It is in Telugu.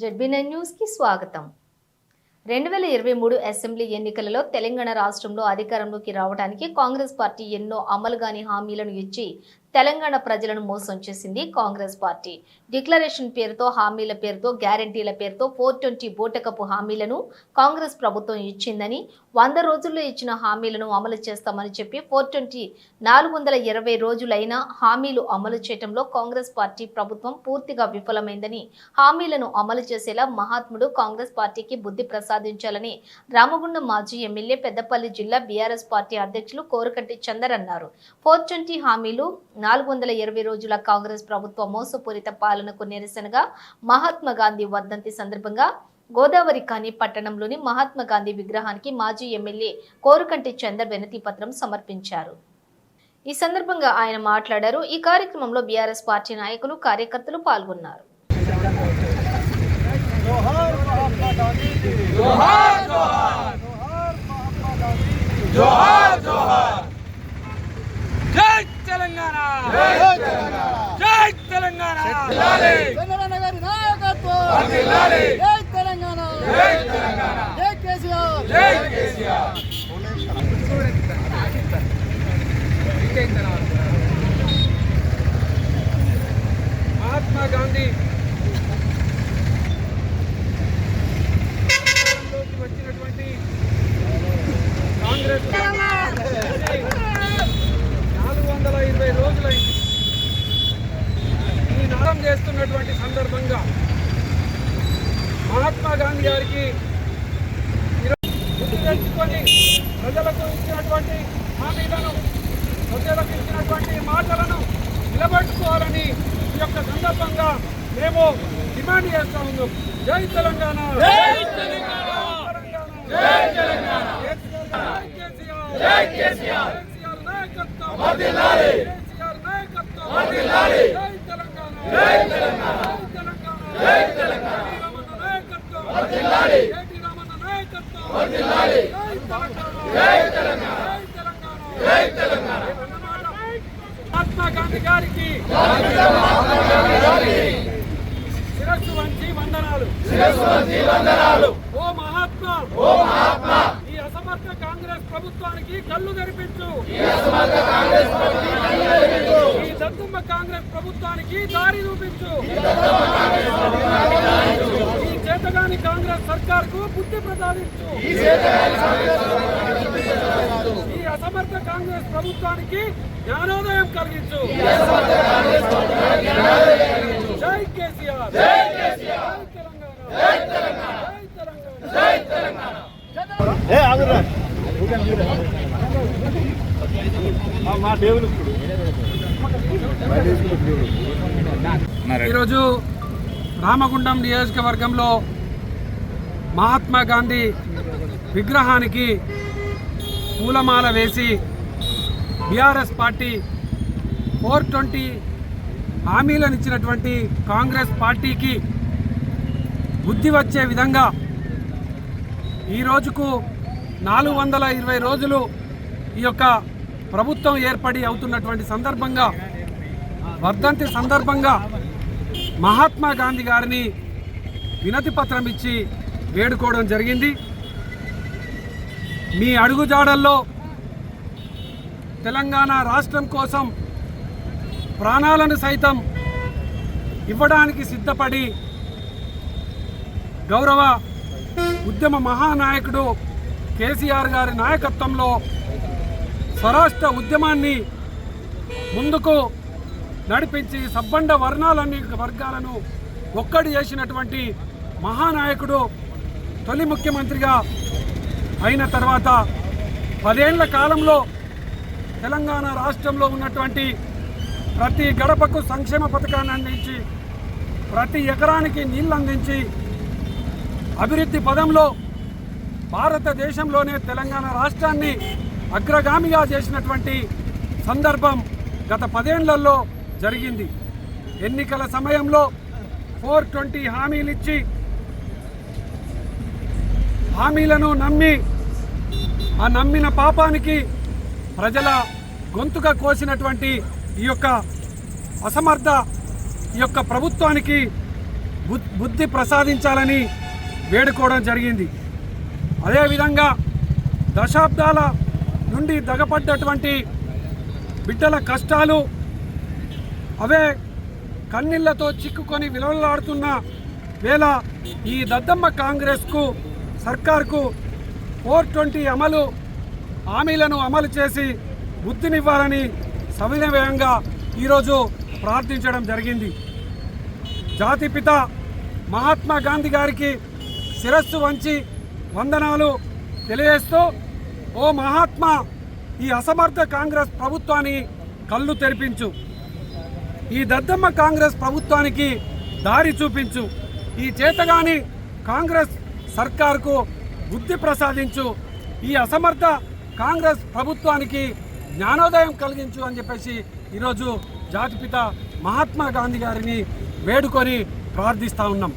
జెడ్బీనైన్ న్యూస్కి స్వాగతం. రెండు వేల ఇరవై మూడు అసెంబ్లీ ఎన్నికలలో తెలంగాణ రాష్ట్రంలో అధికారంలోకి రావడానికి కాంగ్రెస్ పార్టీ ఎన్నో అమలుగాని హామీలను ఇచ్చి తెలంగాణ ప్రజలను మోసం చేసింది కాంగ్రెస్ పార్టీ. డిక్లరేషన్ పేరుతో హామీల పేరుతో గ్యారంటీల పేరుతో ఫోర్ ట్వంటీ బూటకపు హామీలను కాంగ్రెస్ ప్రభుత్వం ఇచ్చిందని వంద రోజుల్లో ఇచ్చిన హామీలను అమలు చేస్తామని చెప్పి ఫోర్ ట్వంటీ నాలుగు వందల ఇరవై రోజులైనా హామీలు అమలు చేయడంలో కాంగ్రెస్ పార్టీ ప్రభుత్వం పూర్తిగా విఫలమైందని హామీలను అమలు చేసేలా మహాత్ముడు కాంగ్రెస్ పార్టీకి బుద్ధి ప్రసాదించాలని రామగుండం మాజీ ఎమ్మెల్యే పెద్దపల్లి జిల్లా బీఆర్ఎస్ పార్టీ అధ్యక్షులు కోరుకంటి చందర్ అన్నారు. ఫోర్ ట్వంటీ హామీలు నాలుగు వందల ఇరవై రోజుల కాంగ్రెస్ ప్రభుత్వ మోసపూరిత పాలనకు నిరసనగా మహాత్మా గాంధీ వర్ధంతి సందర్భంగా గోదావరి కాని పట్టణంలోని మహాత్మా గాంధీ విగ్రహానికి మాజీ ఎమ్మెల్యే కోరుకంటి చందర్ వినతి పత్రం సమర్పించారు. ఈ సందర్భంగా ఆయన మాట్లాడారు. ఈ కార్యక్రమంలో బీఆర్ఎస్ పార్టీ నాయకులు కార్యకర్తలు పాల్గొన్నారు. తెలంగాణ! జై తెలంగాణ! చంద్రన్న గారి నాయకత్వం! తెలంగాణ! జై కేసీఆర్! జై కేసీఆర్! మహాత్మా గాంధీ! వచ్చినటువంటి కాంగ్రెస్! వందల ఇరవై రోజులైంది. ఈ నరం చేస్తున్నటువంటి సందర్భంగా మహాత్మా గాంధీ గారికి ఈరోజు గుర్తు తెచ్చుకొని ప్రజలకు ఇచ్చినటువంటి హామీలను ప్రజలకు ఇచ్చినటువంటి మాటలను నిలబెట్టుకోవాలని ఈ యొక్క సందర్భంగా మేము డిమాండ్ చేస్తా ఉన్నాం. జై తెలంగాణ. జై తెలంగాణ. జై తెలంగాణ. జై కేసీఆర్. మహాత్మా గాంధీ గారికి శిరస్సు వంచి వందనాలు. శిరస్సు వంచి వందనాలు ఓ మహాత్మా ఓ మహాత్మా ఈ కాంగ్రెస్ ప్రభుత్వానికి కళ్ళు తెరిపించు. ఈ కాంగ్రెస్ దత్తుమ్మ కాంగ్రెస్ ప్రభుత్వానికి దారి చూపించు. ఈ చేతగాని కాంగ్రెస్ సర్కార్కు బుద్ధి ప్రసాదించు. ఈ అసమర్థ కాంగ్రెస్ ప్రభుత్వానికి జ్ఞానోదయం కలిగించు జై కేసీఆర్ జై కేసీఆర్ జై తెలంగాణ జై తెలంగాణ జై తెలంగాణ ఏ ఆగురా మా దేవుడు ఈరోజు రామగుండం నియోజకవర్గంలో మహాత్మా గాంధీ విగ్రహానికి పూలమాల వేసి బీఆర్ఎస్ పార్టీ ఫోర్ ట్వంటీ హామీలను ఇచ్చినటువంటి కాంగ్రెస్ పార్టీకి బుద్ధి వచ్చే విధంగా ఈ రోజుకు నాలుగు వందల ఇరవై రోజులు ఈ యొక్క ప్రభుత్వం ఏర్పడి అవుతున్నటువంటి సందర్భంగా వర్ధంతి సందర్భంగా మహాత్మా గాంధీ గారిని వినతి పత్రం ఇచ్చి వేడుకోవడం జరిగింది. మీ అడుగుజాడల్లో తెలంగాణ రాష్ట్రం కోసం ప్రాణాలను సైతం ఇవ్వడానికి సిద్ధపడి గౌరవ ఉద్యమ మహానాయకుడు కేసీఆర్ గారి నాయకత్వంలో స్వరాష్ట్ర ఉద్యమాన్ని ముందుకు నడిపించి సబ్బండ వర్ణాలన్ని వర్గాలను ఒక్కడి చేసినటువంటి మహానాయకుడు తొలి ముఖ్యమంత్రిగా అయిన తర్వాత పదేళ్ళ కాలంలో తెలంగాణ రాష్ట్రంలో ఉన్నటువంటి ప్రతి గడపకు సంక్షేమ పథకాన్ని అందించి ప్రతి ఎకరానికి నీళ్ళు అందించి అభివృద్ధి పదంలో భారతదేశంలోనే తెలంగాణ రాష్ట్రాన్ని అగ్రగామిగా చేసినటువంటి సందర్భం గత పదేళ్ళలో జరిగింది. ఎన్నికల సమయంలో ఫోర్ ట్వంటీ హామీలు ఇచ్చి హామీలను నమ్మి ఆ నమ్మిన పాపానికి ప్రజల గొంతుక కోసినటువంటి ఈ యొక్క అసమర్థ ఈ యొక్క ప్రభుత్వానికి బుద్ధి ప్రసాదించాలని వేడుకోవడం జరిగింది. అదేవిధంగా దశాబ్దాల నుండి దగపడ్డటువంటి బిడ్డల కష్టాలు అవే కన్నీళ్ళతో చిక్కుకొని విలువలాడుతున్న వేళ ఈ దద్దమ్మ కాంగ్రెస్కు సర్కార్కు ఫోర్ ట్వంటీ అమలు హామీలను అమలు చేసి బుద్ధినివ్వాలని సవినవయంగా ఈరోజు ప్రార్థించడం జరిగింది. జాతిపిత మహాత్మా గాంధీ గారికి శిరస్సు వంచి వందనాలు తెలియజేస్తూ ఓ మహాత్మా ఈ అసమర్థ కాంగ్రెస్ ప్రభుత్వాన్ని కళ్ళు తెరిపించు. ఈ దద్దమ్మ కాంగ్రెస్ ప్రభుత్వానికి దారి చూపించు. ఈ చేతగాని కాంగ్రెస్ సర్కార్కు బుద్ధి ప్రసాదించు. ఈ అసమర్థ కాంగ్రెస్ ప్రభుత్వానికి జ్ఞానోదయం కలిగించు అని చెప్పేసి ఈరోజు జాతిపిత మహాత్మా గాంధీ గారిని వేడుకొని ప్రార్థిస్తూ ఉన్నాం.